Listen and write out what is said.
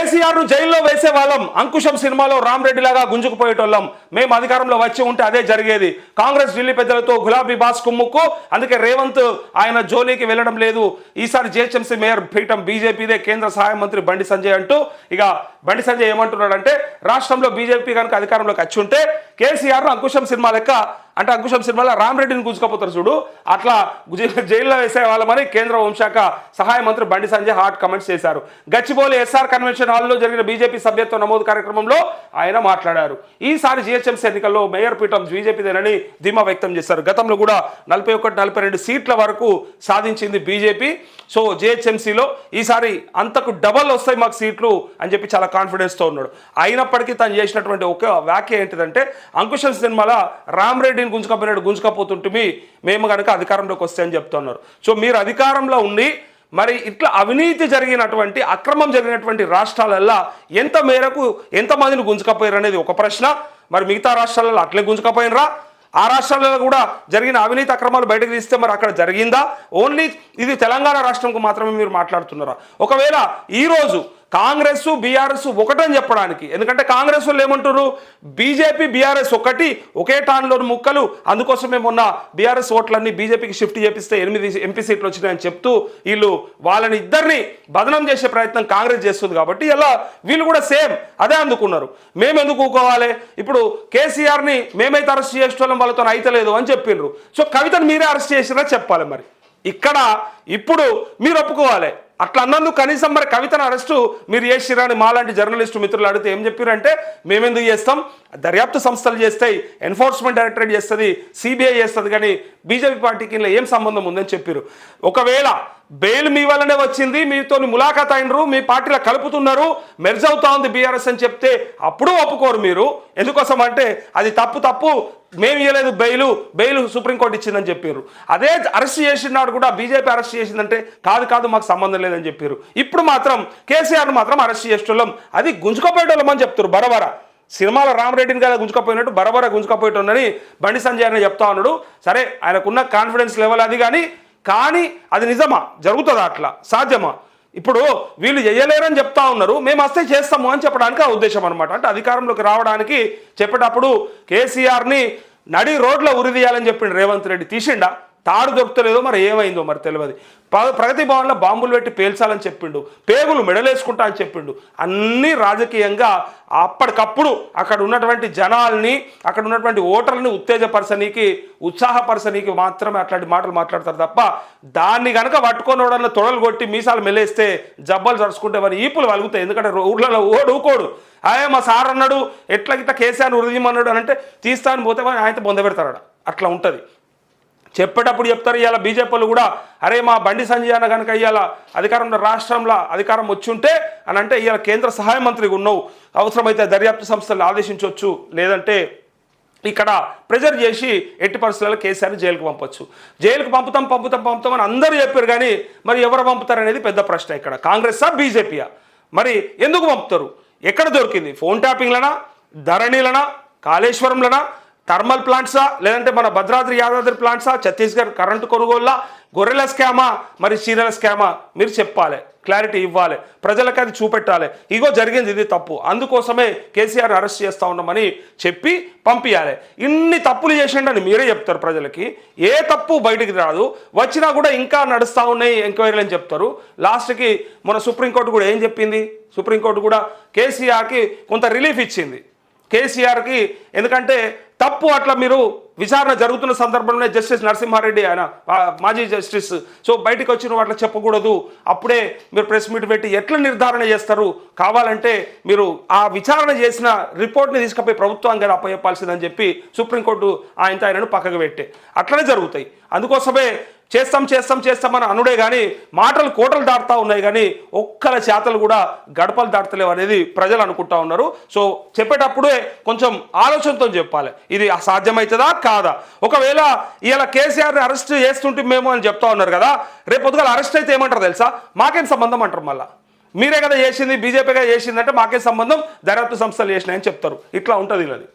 కేసీఆర్ను జైల్లో వేసే వాళ్ళం అంకుశం సినిమాలో రామ్ రెడ్డి లాగా గుంజుకుపోయేటోళ్ళం. మేము అధికారంలో వచ్చి ఉంటే అదే జరిగేది. కాంగ్రెస్ ఢిల్లీ పెద్దలతో గులాబీ బాస్ కుమ్ముక్కు. అందుకే రేవంత్ ఆయన జోలీకి వెళ్ళడం లేదు. ఈసారి జిహెచ్ఎంసీ మేయర్ పీఠం బీజేపీదే కేంద్ర సహాయ మంత్రి బండి సంజయ్ అంటూ ఇక బండి సంజయ్ ఏమంటున్నాడంటే రాష్ట్రంలో బీజేపీ కనుక అధికారంలోకి వచ్చి ఉంటే కేసీఆర్ అంకుశం సినిమా లెక్క అంటే అంకుశం సినిమాలో రామరెడ్డిని గుంజుకపోతారు చూడు. అట్లా జైల్లో వేసే వాళ్ళమని కేంద్ర హోంశాఖ సహాయ మంత్రి బండి సంజయ్ హాట్ కమెంట్స్ చేశారు. గచ్చిబౌలి ఎస్ఆర్ కన్వెన్షన్ హాల్లో జరిగిన బీజేపీ సభ్యత్వ నమోదు కార్యక్రమంలో ఆయన మాట్లాడారు. ఈసారి జిహెచ్ఎంసీ ఎన్నికల్లో మేయర్ పీఠం బీజేపీదేనని ధీమా వ్యక్తం చేశారు. గతంలో కూడా నలభై ఒకటి నలభై రెండు సీట్ల వరకు సాధించింది బీజేపీ. సో జిహెచ్ఎంసీలో ఈసారి అంతకు డబల్ వస్తాయి మాకు సీట్లు అని చెప్పి చాలా కాన్ఫిడెన్స్తో ఉన్నాడు. అయినప్పటికీ తను చేసినటువంటి ఒక వ్యాఖ్య ఏంటిదంటే అంకుశం సినిమాల రామరెడ్డి రెడ్డిని గుంజుకపోయినాడు గుంజుకపోతుంటే మేము కనుక అధికారంలోకి వస్తే అని చెప్తున్నారు. సో మీరు అధికారంలో ఉండి మరి ఇట్లా అవినీతి జరిగినటువంటి అక్రమం జరిగినటువంటి రాష్ట్రాలల్లో ఎంత మేరకు ఎంతమందిని గుంజుకపోయారు అనేది ఒక ప్రశ్న. మరి మిగతా రాష్ట్రాలలో అట్లే గుంజుకపోయినరా? ఆ రాష్ట్రాలలో కూడా జరిగిన అవినీతి అక్రమాలు బయటకు తీస్తే మరి అక్కడ జరిగిందా? ఓన్లీ ఇది తెలంగాణ రాష్ట్రంకు మాత్రమే మీరు మాట్లాడుతున్నారా? ఒకవేళ ఈరోజు కాంగ్రెస్ బీఆర్ఎస్ ఒకటని చెప్పడానికి. ఎందుకంటే కాంగ్రెస్ వాళ్ళు ఏమంటారు బీజేపీ బీఆర్ఎస్ ఒకటి ఒకే టాన్లోని ముక్కలు. అందుకోసమే మొన్న బీఆర్ఎస్ ఓట్లన్నీ బీజేపీకి షిఫ్ట్ చేపిస్తే ఎనిమిది ఎంపీ సీట్లు వచ్చినాయని చెప్తూ వీళ్ళు వాళ్ళని ఇద్దరిని బదనం చేసే ప్రయత్నం కాంగ్రెస్ చేస్తుంది కాబట్టి ఇలా వీళ్ళు కూడా సేమ్ అదే అందుకున్నారు. మేము ఎందుకు ఊకోవాలి? ఇప్పుడు కేసీఆర్ని మేమైతే అరెస్ట్ చేసుకోవడం వాళ్ళతో అయితలేదు అని చెప్పిండ్రు సో కవితను మీరే అరెస్ట్ చేసినా చెప్పాలి మరి. ఇక్కడ ఇప్పుడు మీరు ఒప్పుకోవాలి. అట్లా అన్నందుకు కనీసం మరి కవితను అరెస్టు మీరు ఏ అని మాలాంటి జర్నలిస్టు మిత్రులు అడిగితే ఏం చెప్పారంటే మేమెందుకు చేస్తాం? దర్యాప్తు సంస్థలు చేస్తాయి ఎన్ఫోర్స్మెంట్ డైరెక్టరేట్ చేస్తుంది సిబిఐ చేస్తుంది కానీ బీజేపీ పార్టీకి ఏం సంబంధం ఉందని చెప్పారు ఒకవేళ బెయిల్ మీ వల్లనే వచ్చింది మీతో ములాఖాత్ అయినరు మీ పార్టీలో కలుపుతున్నారు మెర్జ్ అవుతా ఉంది బీఆర్ఎస్ అని చెప్తే అప్పుడు ఒప్పుకోరు మీరు. ఎందుకోసం అంటే అది తప్పు తప్పు మేము ఇవ్వలేదు బెయిల్ బెయిల్ సుప్రీంకోర్టు ఇచ్చిందని చెప్పారు అదే అరెస్ట్ చేసినాడు కూడా బీజేపీ అరెస్ట్ చేసిందంటే కాదు కాదు మాకు సంబంధం లేదని చెప్పారు ఇప్పుడు మాత్రం కేసీఆర్ మాత్రం అరెస్ట్ చేసేటోళ్ళం. అది గుంజుకోపోయేటోళ్ళం అని చెప్తారు బరబర. సినిమాలో రామరెడ్డిని కదా గుంజుకపోయినట్టు బరబర గుంజుకపోయేటోనని బండి సంజయ్ అని చెప్తా ఉన్నాడు. సరే ఆయనకున్న కాన్ఫిడెన్స్ లెవెల్ అది కానీ కానీ అది నిజమా? జరుగుతుందా అట్లా? సాధ్యమా? ఇప్పుడు వీళ్ళు చేయలేరని చెప్తా ఉన్నారు. మేము వస్తే చేస్తాము అని చెప్పడానికి ఆ ఉద్దేశం అనమాట అంటే అధికారంలోకి రావడానికి చెప్పేటప్పుడు కేసీఆర్ని నడి రోడ్ల ఉరిదీయాలని చెప్పిండు రేవంత్ రెడ్డి తీసిండా? తాడు దొరుకుతలేదో మరి ఏమైందో మరి తెలియదు ప్రగతి భవన్లో బాంబులు పెట్టి పేల్చాలని చెప్పిండు పేగులు మెడలేసుకుంటా అని చెప్పిండు. అన్నీ రాజకీయంగా అప్పటికప్పుడు అక్కడ ఉన్నటువంటి జనాల్ని అక్కడ ఉన్నటువంటి ఓటర్లని ఉత్తేజపరచనీకి ఉత్సాహపరచనీకి మాత్రమే అట్లాంటి మాటలు మాట్లాడతారు తప్ప దాన్ని కనుక పట్టుకొని ఓడల్లో తొడలు కొట్టి మీసాలు మెలేస్తే జబ్బలు జరుచుకుంటే మరి ఈపులు వలుగుతాయి. ఎందుకంటే ఊర్లలో ఓడు ఊకోడు. అయ్యే మా సార్ అన్నాడు ఎట్లా గిట్లా కేసీఆర్ ఉరిదీయమన్నాడు అని అంటే తీస్తాను పోతే ఆయనతో బొంద పెడతాడు అట్లా ఉంటుంది. చెప్పేటప్పుడు చెప్తారు ఇవాళ బీజేపీలు కూడా అరే మా బండి సంజయ్ అన్న కనుక ఇవాళ అధికారంలో రాష్ట్రంలో అధికారం వచ్చి ఉంటే అని అంటే ఇవాళ కేంద్ర సహాయ మంత్రిగా ఉన్నావు అవసరమైతే దర్యాప్తు సంస్థలు ఆదేశించవచ్చు లేదంటే ఇక్కడ ప్రెజర్ చేసి ఎట్టి పరిస్థితుల్లో కేసీఆర్ని జైలుకు పంపొచ్చు. జైలుకు పంపుతాం పంపుతాం పంపుతాం అని అందరూ చెప్పారు కానీ మరి ఎవరు పంపుతారు అనేది పెద్ద ప్రశ్న ఇక్కడ. కాంగ్రెసా బీజేపీయా? మరి ఎందుకు పంపుతారు? ఎక్కడ దొరికింది? ఫోన్ ట్యాపింగ్లనా? ధరణిలనా? కాళేశ్వరంలనా? థర్మల్ ప్లాంట్సా? లేదంటే మన భద్రాద్రి యాదాద్రి ప్లాంట్సా? ఛత్తీస్గఢ్ కరెంటు కొనుగోళ్ళ? గొర్రెల స్కామా? మరి చీరల స్కామా? మీరు చెప్పాలి. క్లారిటీ ఇవ్వాలి. ప్రజలకు అది చూపెట్టాలి. ఇగో జరిగింది ఇది తప్పు. అందుకోసమే కేసీఆర్ అరెస్ట్ చేస్తూ ఉన్నామని చెప్పి పంపించాలి ఇన్ని తప్పులు చేసిండని మీరే చెప్తారు ప్రజలకి. ఏ తప్పు బయటికి రాదు. వచ్చినా కూడా ఇంకా నడుస్తూ ఉన్నాయి ఎంక్వైరీలు అని చెప్తారు. లాస్ట్కి మన సుప్రీంకోర్టు కూడా ఏం చెప్పింది? సుప్రీంకోర్టు కూడా కేసీఆర్కి కొంత రిలీఫ్ ఇచ్చింది. కేసీఆర్కి. ఎందుకంటే తప్పు అట్లా మీరు విచారణ జరుగుతున్న సందర్భంలోనే జస్టిస్ నరసింహారెడ్డి ఆయన మాజీ జస్టిస్. సో బయటకు వచ్చిన అట్లా చెప్పకూడదు. అప్పుడే మీరు ప్రెస్ మీట్ పెట్టి ఎట్లా నిర్ధారణ చేస్తారు? కావాలంటే మీరు ఆ విచారణ చేసిన రిపోర్ట్ని తీసుకుపోయి ప్రభుత్వానికి అప్పచెప్పాల్సిందని చెప్పి సుప్రీంకోర్టు ఆయనతో ఆయనను పక్కకు పెట్టే. అట్లనే జరుగుతాయి. అందుకోసమే చేస్తాం చేస్తాం చేస్తామని అనుడే కానీ మాటలు కోటలు దాటుతా ఉన్నాయి కానీ ఒక్కల చేతలు కూడా గడపలు దాటలేవు అనేది ప్రజలు అనుకుంటా ఉన్నారు. సో చెప్పేటప్పుడే కొంచెం ఆలోచనతో చెప్పాలి. ఇది సాధ్యమవుతుందా కాదా? ఒకవేళ ఇలా కేసీఆర్ని అరెస్ట్ చేస్తుంటే మేము అని చెప్తా ఉన్నారు కదా రేపు పొద్దుగాల అరెస్ట్ అయితే ఏమంటారు తెలుసా? మాకేం సంబంధం అంటారు మళ్ళీ? మీరే కదా చేసింది బీజేపీగా చేసిందంటే మాకేం సంబంధం? దర్యాప్తు సంస్థలు చేసినాయని చెప్తారు. ఇట్లా ఉంటుంది ఇది